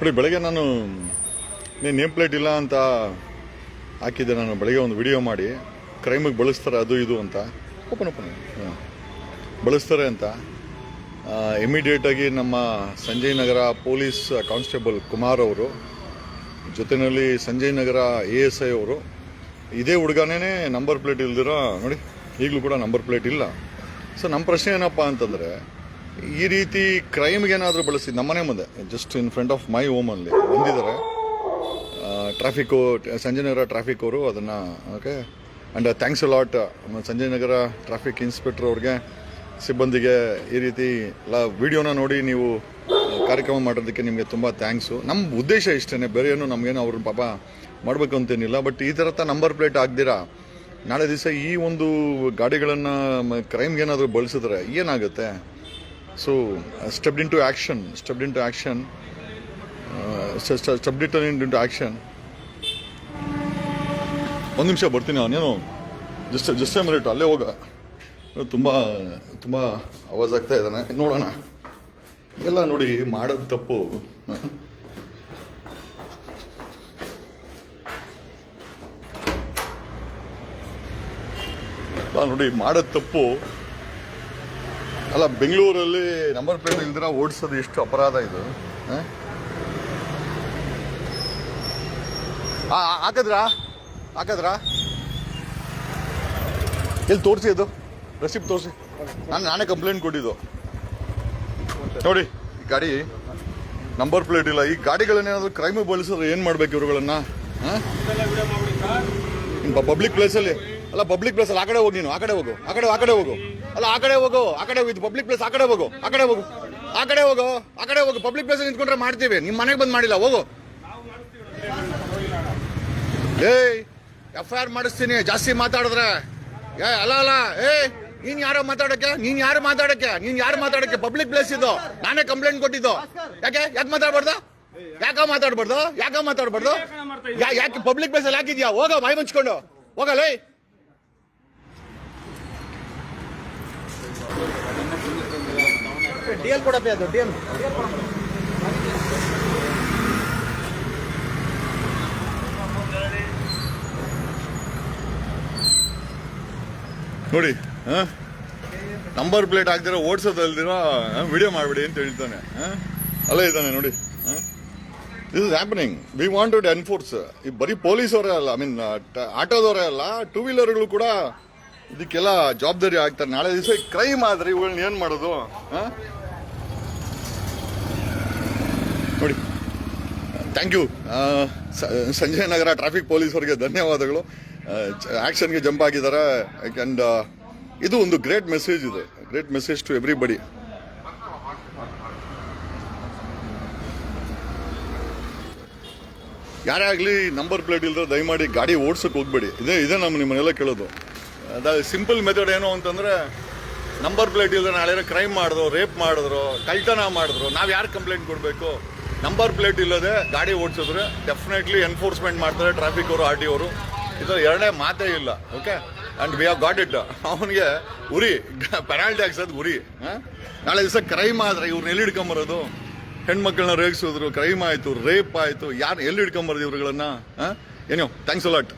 ನೋಡಿ, ಬೆಳಗ್ಗೆ ನಾನು ನೀನು ನೇಮ್ ಪ್ಲೇಟ್ ಇಲ್ಲ ಅಂತ ಹಾಕಿದ್ದೆ. ನಾನು ಬೆಳಗ್ಗೆ ಒಂದು ವಿಡಿಯೋ ಮಾಡಿ ಕ್ರೈಮಿಗೆ ಬಳಸ್ತಾರೆ ಅದು ಇದು ಅಂತ. Open open. ಬಳಸ್ತಾರೆ ಅಂತ. ಇಮಿಡಿಯೇಟಾಗಿ ನಮ್ಮ ಸಂಜಯ್ ನಗರ ಪೊಲೀಸ್ ಕಾನ್ಸ್ಟೇಬಲ್ ಕುಮಾರ್ ಅವರು ಜೊತೆಯಲ್ಲಿ Sanjay Nagar A S I ಅವರು, ಇದೇ ಹುಡುಗನೇ ನಂಬರ್ ಪ್ಲೇಟ್ ಇಲ್ದಿರೋ, ನೋಡಿ, ಈಗಲೂ ಕೂಡ ನಂಬರ್ ಪ್ಲೇಟ್ ಇಲ್ಲ. ಸೊ ನಮ್ಮ ಪ್ರಶ್ನೆ ಏನಪ್ಪ ಅಂತಂದರೆ ಈ ರೀತಿ ಕ್ರೈಮ್ಗೆ ಏನಾದರೂ ಬಳಸಿ, ನಮ್ಮನೆ ಮುಂದೆ just in front of my ಹೋಮಲ್ಲಿ ಬಂದಿದ್ದಾರೆ. ಟ್ರಾಫಿಕ್ಕು ಸಂಜಯ್ ನಗರ ಟ್ರಾಫಿಕ್ ಅವರು ಅದನ್ನು okay and thanks lot Sanjay Nagar traffic inspector ಅವ್ರಿಗೆ, ಸಿಬ್ಬಂದಿಗೆ ಈ ರೀತಿ ಎಲ್ಲ ವಿಡಿಯೋನ ನೋಡಿ ನೀವು ಕಾರ್ಯಕ್ರಮ ಮಾಡೋದಕ್ಕೆ ನಿಮಗೆ ತುಂಬ ಥ್ಯಾಂಕ್ಸು ನಮ್ಮ ಉದ್ದೇಶ ಇಷ್ಟೇ ಬೇರೆ ಏನು ನಮಗೇನು ಅವ್ರನ್ನ ಪಾಪ ಮಾಡಬೇಕು ಅಂತೇನಿಲ್ಲ ಬಟ್ ಈ ಥರ ನಂಬರ್ ಪ್ಲೇಟ್ ಆಗ್ದಿರಾ ನಾಳೆ ದಿವಸ ಈ ಒಂದು ಗಾಡಿಗಳನ್ನು ಕ್ರೈಮ್ಗೆ ಏನಾದರೂ ಬಳಸಿದ್ರೆ ಏನಾಗುತ್ತೆ? So stepped into action stepped into action stepped into action ಒಂದು ನಿಮಿಷ ಬರ್ತೀನಿ ಅವನೇನು ಜಸ್ಟ್ ಜಸ್ಟ್ ಮಿನಿಟ್ ಅಲ್ಲೇ ಹೋಗ. ತುಂಬ ತುಂಬ ಅವಾಜ್ ಆಗ್ತಾ ಇದ್ದಾನೆ. ನೋಡೋಣ. ಎಲ್ಲ ನೋಡಿ ಮಾಡೋದು ತಪ್ಪು. ನೋಡಿ, ಮಾಡೋದು ತಪ್ಪು. ಅಲ್ಲ, ಬೆಂಗಳೂರಲ್ಲಿ ನಂಬರ್ ಪ್ಲೇಟ್ ಇಲ್ದಿರ ಓಡಿಸೋದು ಎಷ್ಟು ಅಪರಾಧ ಇದು ಆ? ಹಾಕದ್ರ? ಹಾಕಿದ್ರಾ? ಎಲ್ಲಿ ತೋರಿಸಿ ಅದು? ರೆಸಿಪ್ಟ್ ತೋರಿಸಿ. ನಾನು, ನಾನೇ ಕಂಪ್ಲೇಂಟ್ ಕೊಟ್ಟಿದ್ದು. ನೋಡಿ, ಈ ಗಾಡಿ ನಂಬರ್ ಪ್ಲೇಟ್ ಇಲ್ಲ. ಈ ಗಾಡಿಗಳನ್ನೇನಾದ್ರು ಕ್ರೈಮಿಗೆ ಬಳಸಿದ್ರೆ ಏನು ಮಾಡ್ಬೇಕು ಇವರುಗಳನ್ನ ಪಬ್ಲಿಕ್ ಪ್ಲೇಸಲ್ಲಿ ಅಲ್ಲ ಪಬ್ಲಿಕ್ ಪ್ಲೇಸಲ್ಲಿ ಆ ಕಡೆ ಹೋಗಿ ನೀನು ಆ ಕಡೆ ಹೋಗು ಆ ಕಡೆ ಆ ಕಡೆ ಹೋಗು ಅಲ್ಲ ಆ ಕಡೆ ಹೋಗು ಆ ಕಡೆ ಇದು ಪಬ್ಲಿಕ್ ಪ್ಲೇಸ್ ಆ ಕಡೆ ಹೋಗು ಆ ಕಡೆ ಹೋಗು ಆ ಕಡೆ ಹೋಗು ಆ ಕಡೆ ಹೋಗು ಪಬ್ಲಿಕ್ ಪ್ಲೇಸ್ ನಿಂತ್ಕೊಂಡ್ರೆ ಮಾಡ್ತೀವಿ ನಿಮ್ಮ ಮನೆಗೆ ಬಂದು ಮಾಡಿಲ್ಲ ಹೋಗು ಏಯ್ ಎಫ್ ಐ ಆರ್ ಮಾಡಿಸ್ತೀನಿ ಜಾಸ್ತಿ ಮಾತಾಡಿದ್ರೆ ಏ ಅಲ್ಲ ಅಲ್ಲ ಏ ನೀನ್ ಯಾರೋ ಮಾತಾಡಕ್ಕೆ ನೀನ್ ಯಾರು ಮಾತಾಡಕ್ಕೆ ನೀನ್ ಯಾರು ಮಾತಾಡಕ್ಕೆ ಪಬ್ಲಿಕ್ ಪ್ಲೇಸ್ ಇದು ನಾನೇ ಕಂಪ್ಲೇಂಟ್ ಕೊಟ್ಟಿದ್ದು ಯಾಕೆ ಯಾಕೆ ಮಾತಾಡ್ಬಾರ್ದು ಯಾಕ ಮಾತಾಡ್ಬಾರ್ದು ಯಾಕ ಮಾತಾಡ್ಬಾರ್ದು ಯಾಕೆ ಪಬ್ಲಿಕ್ ಪ್ಲೇಸ್ ಅಲ್ಲಿ ಹಾಕಿದ್ಯಾ ಹೋಗ ಬಾಯಿ ಮುಚ್ಕೊಂಡು ಹೋಗಲ್ಲ ಏಯ್ ಡಿ ಎಲ್ ಕೊಡಪ್ಪ, ಅದು ಡಿಎಲ್ ನೋಡಿ ನಂಬರ್ ಪ್ಲೇಟ್ ಹಾಕ್ದಿರ ಓಡಿಸೋದಲ್ದಿರ ವಿಡಿಯೋ ಮಾಡಿಬಿಡಿ ಅಂತ ಹೇಳ್ತಾನೆ, ಹಾಂ? ಅಲ್ಲೇ ಇದ್ದಾನೆ ನೋಡಿ this is happening we want to enforce ಈ ಬರೀ ಪೊಲೀಸವರೇ ಅಲ್ಲ ಐ ಮೀನ್ ಆಟೋದವರೇ ಅಲ್ಲ ಟೂ ವೀಲರ್ಗಳು ಕೂಡ ಇದಕ್ಕೆಲ್ಲ ಜವಾಬ್ದಾರಿ ಆಗ್ತಾರೆ. ನಾಳೆ ದಿವಸ ಕ್ರೈಮ್ ಆದ್ರೆ ಇವುಗಳನ್ನ ಏನು ಮಾಡೋದು ಆ? ನೋಡಿ. Thank you Sanjay Nagar traffic ಪೊಲೀಸರಿಗೆ ಧನ್ಯವಾದಗಳು. ಆ್ಯಕ್ಷನ್ಗೆ ಜಂಪ್ ಆಗಿದ್ದಾರೆ ಆ್ಯಂಡ್ ಇದು ಒಂದು ಗ್ರೇಟ್ ಮೆಸೇಜ್ ಇದೆ. ಗ್ರೇಟ್ ಮೆಸೇಜ್ ಟು ಎವ್ರಿಬಡಿ ಯಾರೇ ಆಗಲಿ ನಂಬರ್ ಪ್ಲೇಟ್ ಇಲ್ಲದ್ರೆ ದಯಮಾಡಿ ಗಾಡಿ ಓಡ್ಸಕ್ಕೆ ಹೋಗ್ಬೇಡಿ. ಇದೇ ಇದೇ ನಮ್ಮ ನಿಮ್ಮನ್ನೆಲ್ಲ ಕೇಳೋದು. ಅದ ಸಿಂಪಲ್ ಮೆಥಡ್ ಏನು ಅಂತಂದರೆ ನಂಬರ್ ಪ್ಲೇಟ್ ಇಲ್ಲದ್ರೆ ನಾಳೆ ಕ್ರೈಮ್ ಮಾಡಿದ್ರು ರೇಪ್ ಮಾಡಿದ್ರು ಕಳ್ತನ ಮಾಡಿದ್ರು ನಾವು ಯಾರು ಕಂಪ್ಲೇಂಟ್ ಕೊಡಬೇಕು? ನಂಬರ್ ಪ್ಲೇಟ್ ಇಲ್ಲದೆ ಗಾಡಿ ಓಡಿಸಿದ್ರೆ ಡೆಫಿನೆಟ್ಲಿ ಎನ್ಫೋರ್ಸ್ಮೆಂಟ್ ಮಾಡ್ತಾರೆ ಟ್ರಾಫಿಕ್ ಅವರು ಆರ್ ಟಿ ಅವರು. ಇದು ಎರಡನೇ ಮಾತೇ ಇಲ್ಲ okay and we have got it ಅವನಿಗೆ ಉರಿ ಪೆನಾಲ್ಟಿ ಹಾಕ್ಸೋದು ಉರಿ? ನಾಳೆ ದಿವಸ ಕ್ರೈಮ್ ಆದರೆ ಇವ್ರನ್ನ ಎಲ್ಲಿ ಹಿಡ್ಕೊಂಬರೋದು? ಹೆಣ್ಮಕ್ಳನ್ನ ರೇಗಿಸಿದ್ರು ಕ್ರೈಮ್ ಆಯ್ತು ರೇಪ್ ಆಯ್ತು ಯಾರು ಎಲ್ಲಿ ಹಿಡ್ಕೊಂಬರೋದು ಇವ್ರುಗಳನ್ನ ಏನೋ ಥ್ಯಾಂಕ್ಸ್ ಅಲಾಟ್